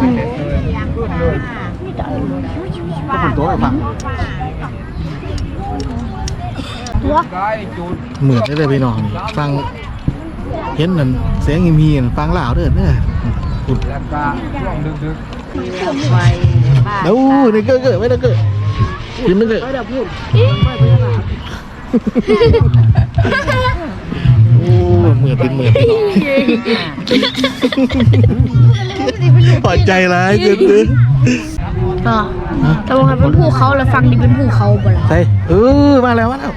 ก็คนตัวไอ้ผังตัวเหมือนได้เลยพี่น้องฟังเห็นนั่นเสียงอีมีนฟังลาวเด้อเด้ออุดไฟบ้านเดี๋ยวนี่เกิดเกิดไม่ได้เกิดกินไม่เกิดโอ้เหมือนเป็นเหมือนพี่น้อง ใจร้ายเกินเลยต่อแต่ว่าเป็นภูเขาแล้วฟังดิเป็นภูเขาบ่ล่ะใช่เออมาแล้วมาแล้ว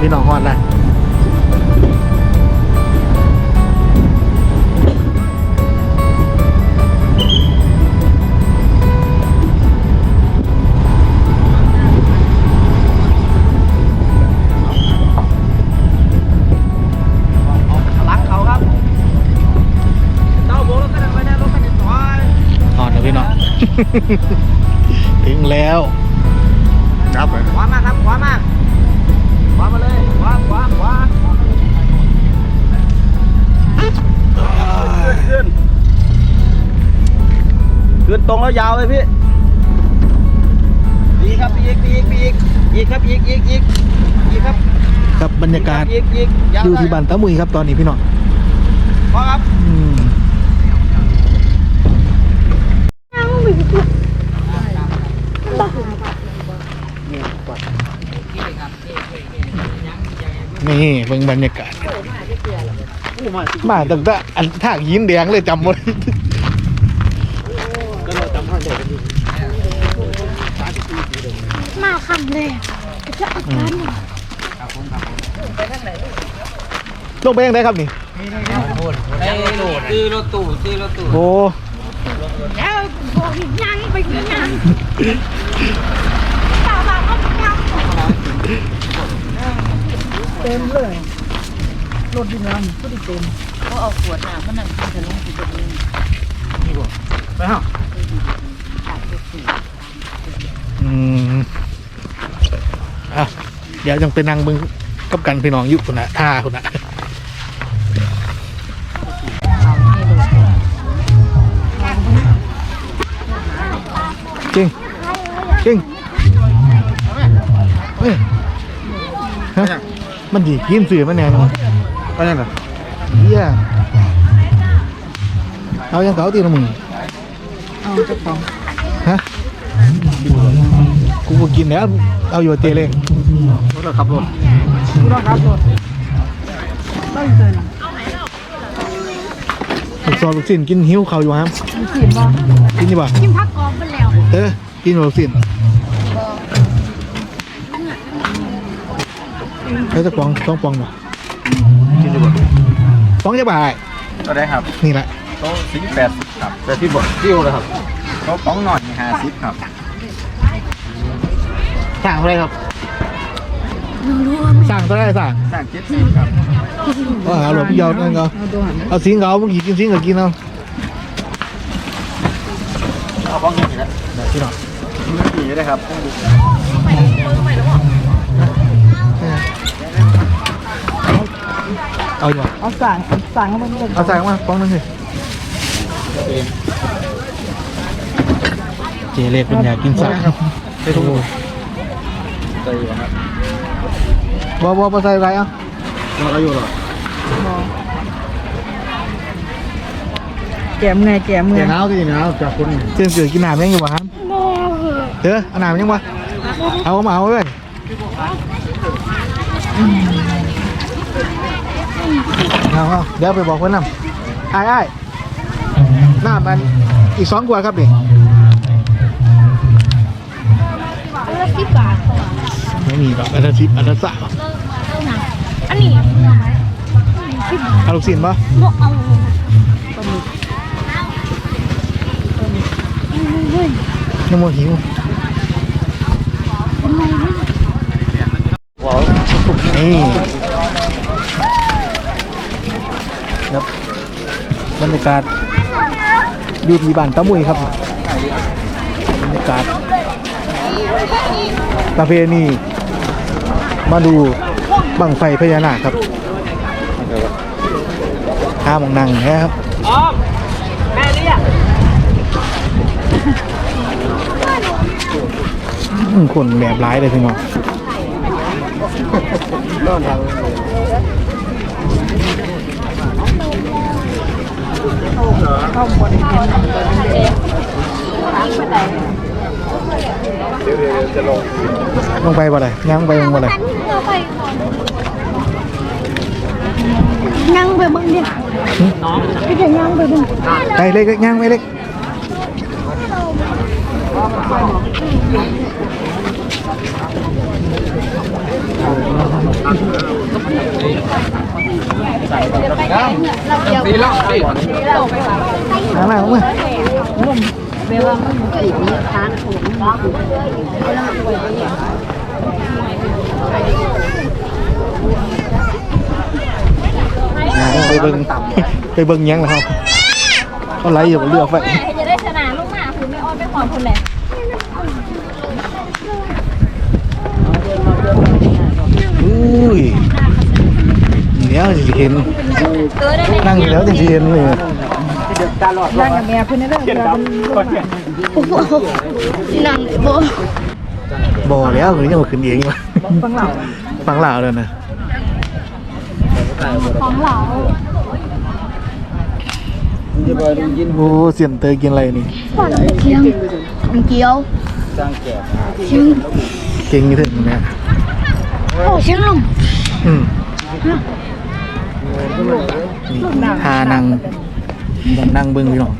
พี่น้องหอนนะหอนนะพี่น้องถึงแล้ว ครับขวามาครับขวามาข ตรงแล้วยาวเลยพี่อีกครับอีกอีกอีกอีกครับอีกอีกอีกอีกครับครับบรรยากาศอีกอีกยาวอยู่ที่บ้านตะมุยครับตอนนี้พี่น้องพอครับอืมนี่เบิ่งบรรยากาศมาตั้งแต่อันทางยิ้มแดงเลยจำหมด มาคัน เลยจะอาการเนี่ยลงไปยังไงครับนี่ซื้อรถตู้ซื้อรถตู้โอ้แล้วบอกยังไปยังตาบาเขายังมเลยรถดินน้ำก็ดิเต็มเขาเอาขวดน้ำมันนั่งกินจะลงกินจะลงนี่บ่ไปเฮาขาดตัวสี่อืมอะเดี๋ยวจังไปนั่งเบิ่งกับกันพี่น้องอยู่พุ่นน่ะท่าพุ่นน่ะเอาให้ดูจริงจริงเอ้ยฮะมันดีกินสื่อมันแน่นอนไปยังไงเหี้ยเอายังเก่าตีละมึงเอาเจ้าของฮะกูก็กินแล้วเอาอยู่เตะเลย รถขับรถกูต้องขับรถต้องเดินลูกซอลูกสิ้นกินหิวเขาวอยู่ครับมีขีดบ่กินดีป่ะกินผักกรอบไปแล้วเออกินลูกสิ้นแล้วจะปองต้องปองป่ะกินดีกว่าปองจะบ่ายก็ได้ครับนี่แหละโต๊ะสิงแปดสิบครับแต่ที่บอกที่เลยครับโต๊ะป้องหน่อยห้าสิบครับสั่งเท่าไหรครับ สั่งเท่าไหรสั่งสร้างเจ็ดสิบครับก็หาหลบยาวนั่นก็เอาตัวหันเอาสิงเขาเมื่อกี้กินสิงก็กินเอาเอาป้องอย่างนี้แหละเดี๋ยวพี่น้องมือกี่ได้ครับเอาอยู่เอาสั่งสั่งให้มันเดินเอาสั่งมาปองหนึงสิเจเล็กเป็นอยากกินสั่งครับไปทุกคนใจครับ บ่บ่บ่ใส่ไรเอะเราก็อยู่หรอแกมไงแกมไงเดี๋ยวหนาวที่หนาวจากคนเส้นเสือกินน้ำยังอยู่ป่ะครับเด้อเอาน้ำยังวะเอามาเอาเลยเอาเอาเดี๋ยวไปบอกเพื่อนนำไอ้ไอ้ายน้ำมันอีกสองขวดครับดิอันละสิบบาท ไม่มีหรอกอันละสิบอันละสามอันนี้เอาลูกศิลป์ปะบอกเอายังโมหิวว้าวนี่ครับบรรยากาศอยู่ที่บ้านตะมุยครับบรรยากาศประเพณี มาดูบังไฟพญานาคครับข้ามองนังนะครับออมแม่เรียกคนแบบร้ายเลยพี่น้องลงลงไปบ่เลยย่างไปลงบ่เลย เราไปก่อนนั่งไปเบิ่งดิน้องไปจะนั่งไป เบิ่งไปเบิ่งไปเบิ่งยังแล้วครับเขาไล่อยู่เรือไฟจะได้ชนะลูกหมาคือไม่อ้อนไม่ความคนแหละอุ้ยเดี๋ยจะเห็นนั่งอยู่แล้วจะเห็นเลยนั่งกับแม่เพื่อนได้เลยเพื่อนนั่งโบบ่แล้วหรือยังมาขึ้นเองอยู่ฟังเหล่าฟังเหล่าเลยนะ ของเราจะไปดูยินโอ้เสียนเตยกินอะไรนี่เกียวเกียวสร้างแก่เชียงเก่งถึงเนี่ยโอ้เชียงลมอืมนี่ทานังนั่งเบิ่งพี่น้อง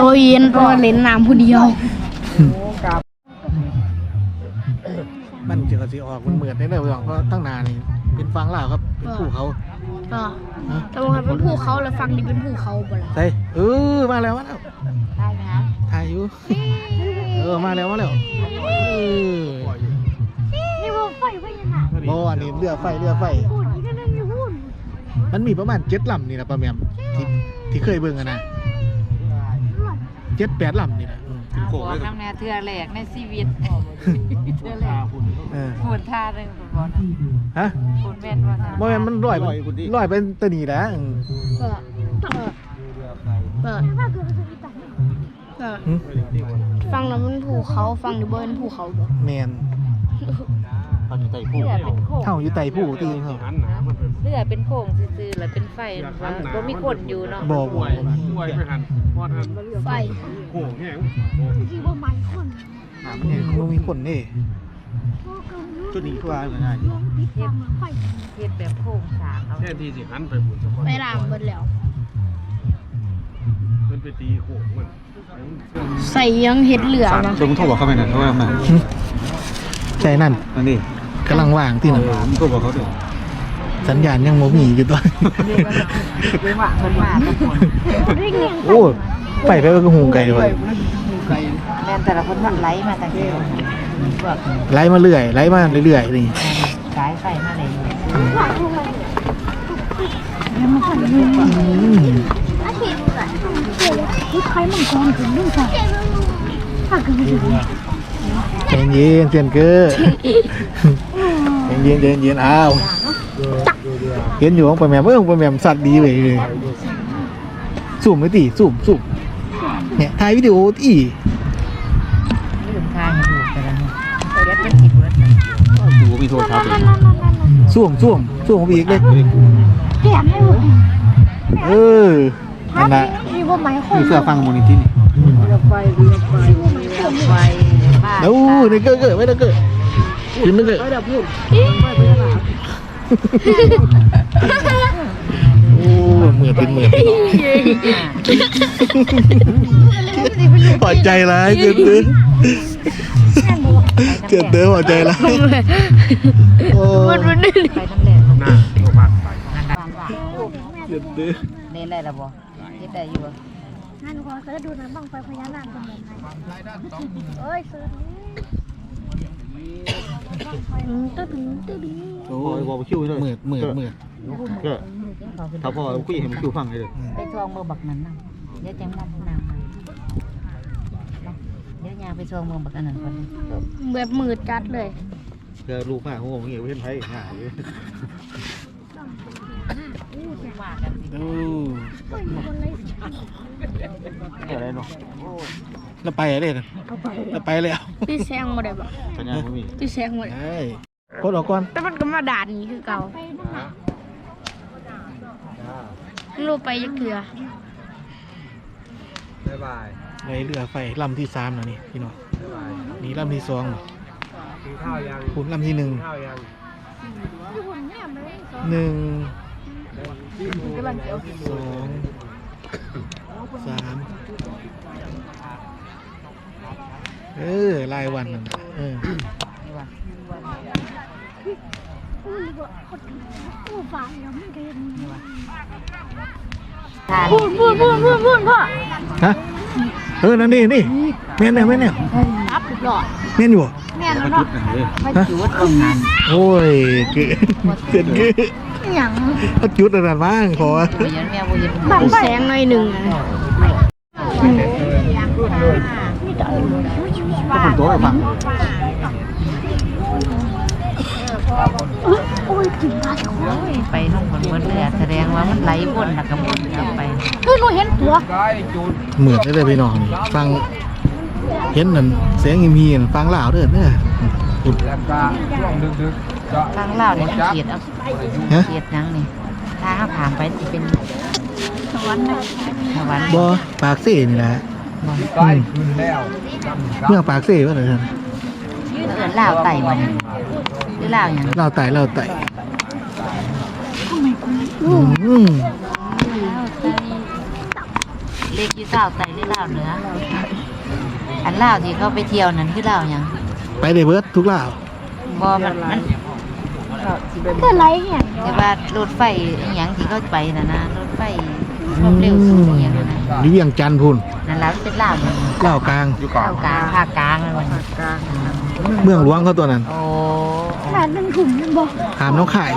ตัวเย็นตัวเล่นน้ำผู้เดียว มันจะกระสีออกมันเหมือนได้เลยพี่น้องเพราะตั้งนานนี่เป็นฟังลาวครับเป็นภูเขาก็ฮะแต่ว่าเป็นภูเขาแล้วฟังดิเป็นภูเขาบ่ล่ะใช่เออมาแล้วมาแล้วได้ไหมคะถ่ายอยู่เออมาแล้วมาแล้วเออไฟไฟยังไงโอ้อันนี้เรือไฟเรือไฟ พูดอีกก็นึงอยู่พูดมันมีประมาณเจ็ดลำนี่นะป้าแมมที่ที่เคยเบิ่งกันนะเจ็ดแปดลำนี่นะ อืมเอาบอกน้ำแน่เทือแรกในชีวิตเทือแรกเออโหนท่าหนึ่งคุณบอลฮะโหนแม่นว่าท่าโมแมนมันลอยไปลอยเป็นตะนีนะอืมเปิดเปิดเปิดเปิดหึฟังแล้วมันภูเขาฟังดูเบิร์นภูเขาบ่แมนเขาอยู่ใต้ผู้เรือเป็นโค้งเท่าอยู่ไตผู้ตีเขาเรือเป็นโค้งซื่อๆแล้วเป็นไฟว่าบ่มีคนอยู่เนาะบ่บ่ป่วยไปหันพอดหันไฟ โอ้โหแห้งที่ว่ามันคนหามันเห็นมันมีคนนี่จุดนี้คือว่าง่ายติดตามไฟเฮ็ดแบบโค้งสร้างเอาแค่ที่สิหันไปหมุนสักคนไปรามเบิดแล้วมันไปตีโขงมันใส่ยังเห็ดเหลือนะๆตัวมึงโทรบอกเขาไปหน่อยโทรมาใจนั่นนั่นนี่กำลังว่างที่นั่นมึงโทรบอกเขาด้วยสัญญาณยังโมมีอยู่ตัวเรียกว่าเพิ่นมาทุกคนโอ้ ไปไปก็หูไกลเลยแม่นแต่ละคนมันไหลมาตั้งแต่พวกไล่มาเรื่อยไล่มาเรื่อยๆนี่สายไฟมาเลยอืมอาทิตย์ละเดี๋ยวที่ใครมังกรถึงนู่นค่ะถ้าเกิดไม่ถึงใจเย็นเซียนเกอร์ใจเย็นใจเย็นอ้าวเห็นอยู่ของปลาแหมมเออของปลาแหมมสัตว์ดีเลยสุ่มไม่ตีสุ่มสุ่ม เนี่ยถ่ายวิดีโอตีลืมทางให้ถูกไปแล้วเนี่ยเดี๋ยวเป็นสิบเบิดดูว่ามีโทรศัพท์เลยสุ่มสุ่มสุ่มของพี่อีกเลยแก้มให้หมดเออนั่นนะที่ว่าไม้คมีนเสื้อฟังมูลนิธินี่ไฟบ้านแล้วนี่เกอร์เกอร์ไม่ได้เกอร์กินนึกเกอร์โอ้เห มือนเป็นเหมือนเป็นพอใจร้ายเกินตื้อเกินตื้อพอใจร้ายโอ้ไปน้ำแดงหน้าโลภะไปนั่นดังว่าเกินตื้อเล่นได้แล้วบ่เฮ็ดได้อยู่บ่งานขอเสิร์ชดูนะบังไฟพญานาคเป็นแบบไหนเอ้ยเสิร์ชตึ้งตึ้ง โอ้ยบอกคิวด้วยเหมือนเหมือนเหมือนก็ถ้าพอคุยให้มันคิวฟังเลยไปทวงมือบักนั้นน่ะเดี๋ยวจังนำนางมาเดี๋ยวยางไปทวงมือบักอันนั้นก่อนแบบมืดจัดเลยก็ลูกมากของผมเงี้ยเห็นไพ่ง่ายมากันสิโอ้อะไรเนาะ แล้วไปอะไรนะแล้วไปแล้วพี่แซงมาได้บ่สัญญาณไม่มีพี่แซงมาได้ใช่กดออกก่อนแต่มันก็มาด่านนี้คือเก่าลูกไปยักเถื่อบ๊ายบายในเรือไฟลำที่สามนะนี่พี่น้องบ๊ายบายนี่ลำที่สองกินข้าวยังคุณลำที่หนึ่งข้าวยังหนึ่งกำลังเกี่ยวสองสามเออรายวันนั่นน่ะเออนี่ว่าผู้ฝ่ายยังไม่เห็นทานพูดพูดพูดพูดพูดพ่อฮะเออนั่นนี่นี่แม่นเนี่ยแม่นเนี่ยรับหลอดแม่นอยู่บ่แม่นก็แล้วจุเนาะดหนึ่งเลยไม่จุดบ่งานโอ้ยเกิดเกิดเกิดอย่างเขาจุดอะไรบ้างขอบ่เห็นแม่บ่เห็นบังแสงหน่อยหนึ่ง ก็คนโต๊ะฟังโอ้ยถึงได้โอ้ยไปน้องคนเบิดเรือแสดงว่ามันไหลวนแล้วก็วนกลับไปเฮ้ยหนูเห็นตัวได้จูนเหมือนได้เลยพี่น้องนี่ฟังเห็นนั่นเสียงอิมพีนั่นฟังลาวเด้อเนี่ยอุดแล้วก็ช่วงดึกๆจะทางลาวเนี่ยเขียดเอาฮะเขียดหยังนี่ถ้าเฮาผ่านไปสิเป็นสวรรค์นะสวรรค์บ่ปากเซ่นี่แหละ ใกล้ขึ้นแล้วเมื่อปากเซ่ว่าไหนท่านเอิ้นลาวไต่บ่นี่หรือลาวหยังลาวไต่ลาวไต่อืมเล็กอยู่ลาวไต่หรือลาวเหนืออันลาวที่เขาไปเที่ยวนั่นคือลาวหยังไปได้เบิดทุกลาวบ่มันมันก็ไรเห็นแต่ว่ารถไฟอหยังที่เขาไปน่ะนะรถไฟ ความเร็วสูงอหยังนั้นนะอยู่เวียงจันทน์พุ่นนั่นล่ะมันเป็นลาวหยังลาวกลาง อยู่ก่อน ลาวกลางภาคกลางเลยมันเมืองหลวงเขาตัวนั้นโอ้โอ้ขาดหนึ่งถุงนึงบอกถามน้องขาย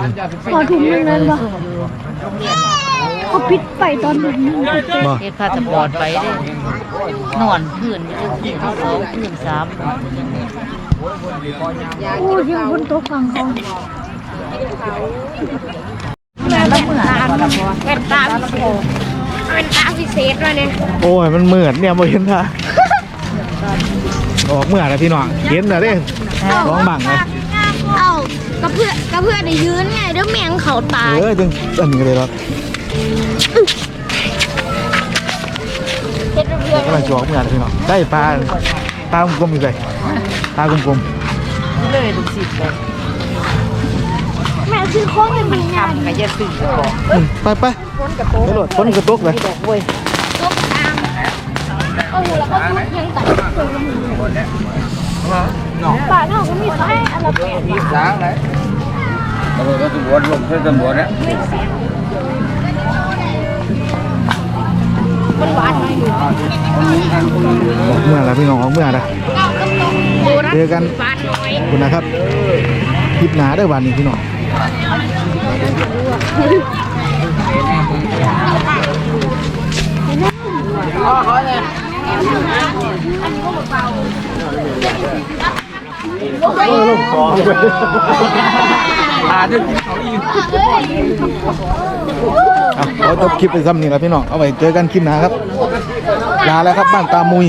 ขอถุงหนึงเลยบอกเขาพิษไปตอนหนึ่งนึงบ่เฮ็ดพาสปอร์ตไปเด้นอนพื้นอยู่คืนที่สองคืนสามโอ้ยังบนโต๊ะฟังเขาแม่ละเมื่อก่อนละพอเป็นตาเป็นตาพิ เศษเลยเนี่ยโอ้ยมันเหมือนเนี่ยบ่เห็นท่าออกเมื่อแล้วพี่น้องเห็นแล้วเด้ร้องบังเลยเอ้าก็เพื่อก็เพื่อได้ยืนไงเดี๋ยวแมงเขาตายเออจึงอันนี้ก็เลยหรอกเฮ็ดเพื่อกำลังจะออกเมื่อแล้วพี่น้องได้ปลาปลากลมๆอยู่เลยปลากลมเลยลูกศิษย์เลย แม่ซื้อของให้มันงานทำก็อย่าตื่นก่อนๆอืมไปไปไปโหลดฝนกระตกเลยดอกเว้ยลบตามเอาหูแล้วก็พูดยังตัดป่าเท่าก็มีไส้อันละแปดบาทล้างเลยตำรวจก็ตำรวจลงเพื่อตำรวจเนี่ยมันหวานไหมออกเมื่อแล้วพี่น้องออกเมื่อแล้วดูนะเจอกันหวานน้อยขอบคุณนะครับคลิปหนาได้อวันนี้พี่น้อง อ่าเดี๋ยวกินเขาอีกเอาขอจบคลิปไปซ้ำนี่แล้วพี่น้อง เอาไว้เจอกันคลิปหน้าครับลาแล้วครับบ้านตามุย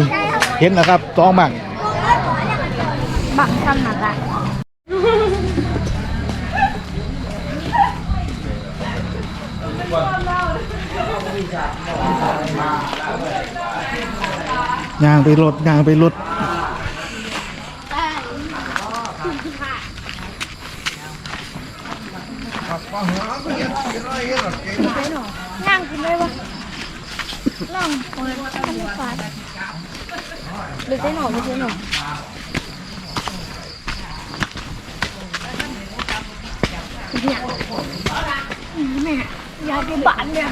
เห็นนะครับจองบัง ยางไปรถยางไปรถย่งกินได้ปะลองเปิดกันดีกว่าหรือใส่หน่อไม่ใช่หน่อเนี่ยแม่ ยายไปบ้านเนี่ย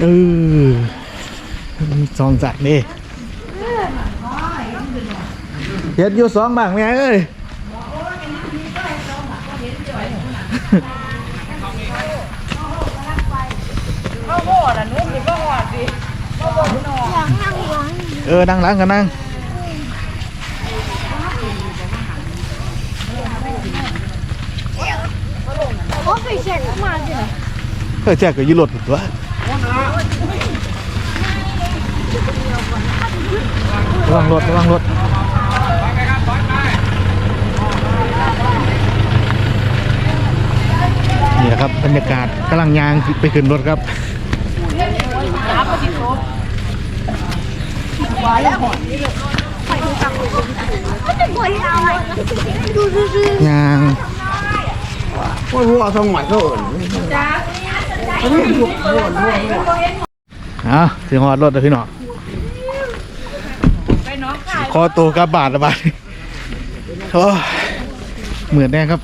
เออสองจากนี่เฮ็ดอยู่สองบางแม่เอ้ยเออนั่งหล้างกันนั่งโอ้ไปเช็คมาสิเอแจกก็อยืรถตัวระวังรถระวังรถนี่ครับบรรยากาศกำลังยางไปขึ้นรถครับก็จะบ่อยเอาดูซื่อางพวกหัวสมัยเขาเอิญ เอาถึงหอดรถแล้วพี่น้องคอตัวกระบาดระบาดโอ้เหมือนแน่ครับ